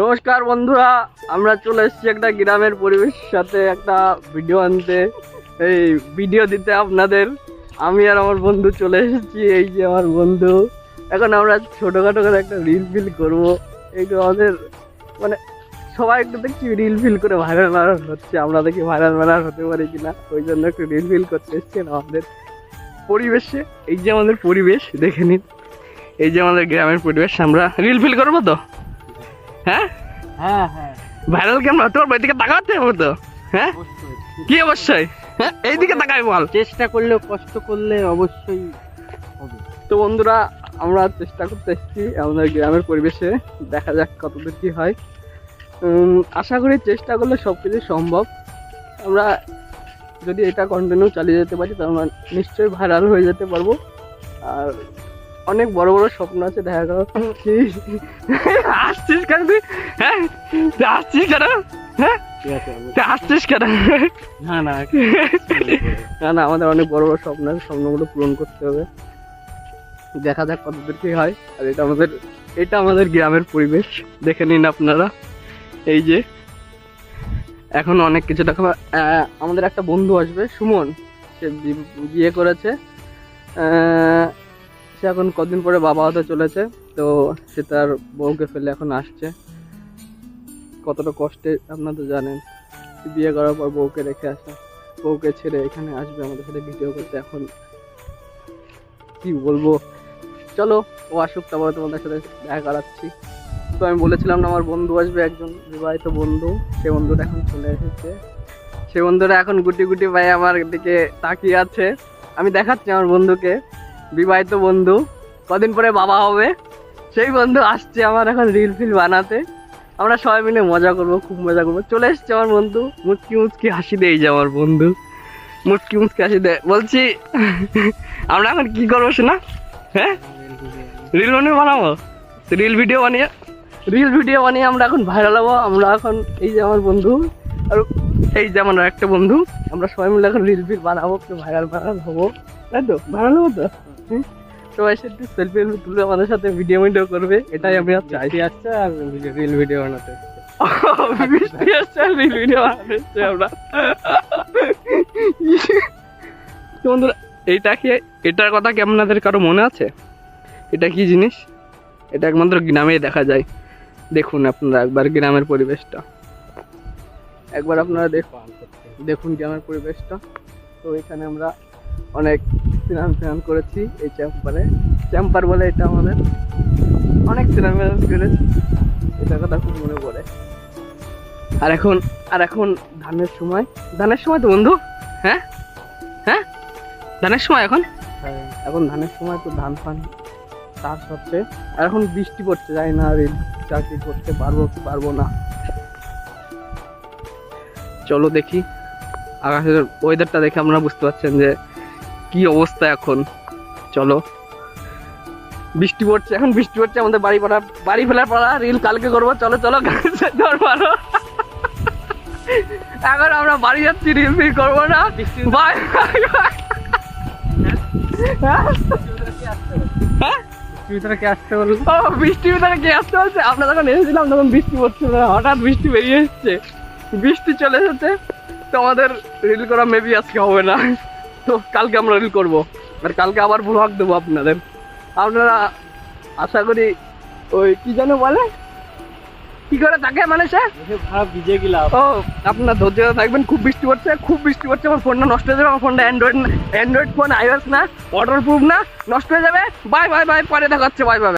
নমস্কার বন্ধুরা, আমরা চলে এসেছি একটা গ্রামের পরিবেশের সাথে একটা ভিডিও আনতে। এই ভিডিও দিতে আপনাদের। আমি আর আমার বন্ধু চলে এসেছি, এই যে আমার বন্ধু। এখন আমরা ছোটোখাটো করে একটা রিল ফিল করব। এইটু আমাদের মানে সবাই একটু দেখছি রিল ফিল করে ভাইরাল মারার হচ্ছে। আমরা দেখি ভাইরাল মারার হতে পারি কিনা, ওই জন্য একটু রিল ফিল করতে এসছি আমাদের পরিবেশে। এই যে আমাদের পরিবেশ, দেখে নিন। এই যে আমাদের গ্রামের পরিবেশ, আমরা রিল ফিল করব তো? হ্যাঁ? হ্যাঁ হ্যাঁ। ভাইরাল কেমন তোর বাড়ি থেকে তাকাতে হবে তো? হ্যাঁ? কি অবশ্যই? হ্যাঁ এইদিকে তাকাই বল। চেষ্টা করলে কষ্ট করলে অবশ্যই হবে। তো বন্ধুরা আমরা চেষ্টা করতে এসেছি আমাদের গ্রামের পরিবেশে। দেখা যাক কতদূর কি হয়। আশা করি চেষ্টা করলে সব কিছু সম্ভব। আমরা যদি এটা কন্টিনিউ চালিয়ে যেতে পারি তাহলে আমরা নিশ্চয়ই ভাইরাল হয়ে যেতে পারব। আর অনেক বড় বড় স্বপ্ন আছে দেখা গেল আসছিস কেন তুই? হ্যাঁ? তুই আসছিস কেন? হ্যাঁ? তুই আসছিস কেন? না না না না আমাদের অনেক বড় বড় স্বপ্ন আছে স্বপ্নগুলো পূরণ করতে হবে। দেখা যাক কতদূর কি হয়। আর এটা আমাদের এটা আমাদের গ্রামের পরিবেশ। দেখে নিন আপনারা। এই যে এখন অনেক কিছু দেখা আমাদের একটা বন্ধু আসবে সুমন। সে বিয়ে করেছে। সে এখন কদিন পরে বাবা হতে চলেছে, তো সে তার বউকে ফেলে এখন আসছে। কতটা কষ্টে, আপনারা তো জানেন। বিয়ে করার পর বউকে রেখে আসা। বউকে ছেড়ে এখানে আসবে, আমাদের সাথে ভিডিও করতে এখন। কি বলব? চলো, ও আসুক, তারপরে তোমাদের সাথে দেখা করাচ্ছি। তো আমি বলেছিলাম না, আমার বন্ধু আসবে একজন বিবাহিত বন্ধু। সে বন্ধুটা এখন চলে এসেছে। সে বন্ধুরা এখন গুটি গুটি ভাই আমার দিকে তাকিয়ে আছে। আমি দেখাচ্ছি আমার বন্ধুকে। বিবাহিত বন্ধু, কদিন পরে বাবা হবে। সেই বন্ধু আসছে আমার এখন রিল ফিল বানাতে। আমরা সবাই মিলে মজা করব, খুব মজা করব। চলে এসছে আমার বন্ধু, মুচকি মুচকি হাসি দেই যে আমার বন্ধু। মুচকি মুচকি হাসি দেয়। বলছি, আমরা এখন কি করব শোনা? হ্যাঁ? রিল ভিডিও বানাবো? রিল ভিডিও বানিয়ে, রিল ভিডিও বানিয়ে আমরা এখন ভাইরাল হব। আমরা এখন এই যে আমার বন্ধু, আর এই যে আমার একটা বন্ধু, আমরা সবাই মিলে এখন রিল ফিল বানাবো ভাইরাল ভাইরাল হব। তাই তো? হব সবাই এসে সেলফি তুলে আমাদের সাথে ভিডিও ভিডিও করবে। এটাই আমি আর চাই। চাইতে আসছে আর রিল ভিডিও বানাতে বৃষ্টি আসছে আর রিল ভিডিও বানাচ্ছি আমরা। তো বন্ধুরা এইটা কি এটার কথা কি আপনাদের কারও মনে আছে? এটা কি জিনিস? এটা একমাত্র গ্রামেই দেখা যায়। দেখুন আপনারা একবার গ্রামের পরিবেশটা। একবার আপনারা দেখুন। দেখুন গ্রামের পরিবেশটা। তো এখানে আমরা অনেক স্নান স্নান করেছি এই চ্যাম্পারে। চ্যাম্পার বলে এটা আমাদের। অনেক স্নান করেছি। এটা কথা খুব মনে পড়ে। আর এখন আর এখন ধানের সময়। ধানের সময় তো বন্ধু। হ্যাঁ? হ্যাঁ? ধানের সময় এখন? এখন ধানের সময় তো ধান ফান চাষ হচ্ছে। আর এখন বৃষ্টি পড়ছে জানি না রেল চাকরি করতে পারব কি পারব না। চলো দেখি। আকাশের ওয়েদারটা দেখে আপনারা বুঝতে পারছেন যে কি অবস্থা এখন? চলো। বৃষ্টি পড়ছে, এখন বৃষ্টি পড়ছে, আমাদের বাড়ি পাড়া বাড়ি ফেলার পাড়া রিল কালকে করব, চলো চলো ধর এখন আমরা বাড়ি যাচ্ছি, রিল ফিল করব না। বাই হ্যাঁ? কে আসতে বৃষ্টির আসতে আমরা যখন এসেছিলাম, তখন বৃষ্টি হঠাৎ বৃষ্টি বেরিয়ে বৃষ্টি চলে এসেছে, তো আমাদের রিল করা মেবি আজকে হবে না। তো কালকে আমরা রিল করব। আর কালকে আবার ব্লগ দেবো আপনাদের। আপনারা আশা করি ওই কি যেন বলে? কি করে থাকে মানে সে? ও আপনার ধৈর্য থাকবেন খুব বৃষ্টি পড়ছে খুব বৃষ্টি পড়ছে আমার ফোনটা নষ্ট হয়ে যাবে আমার ফোনটা অ্যান্ড্রয়েড অ্যান্ড্রয়েড ফোন আইওএস না ওয়াটার প্রুফ না নষ্ট হয়ে যাবে। বাই বাই বাই পরে দেখাচ্ছে বাই বাই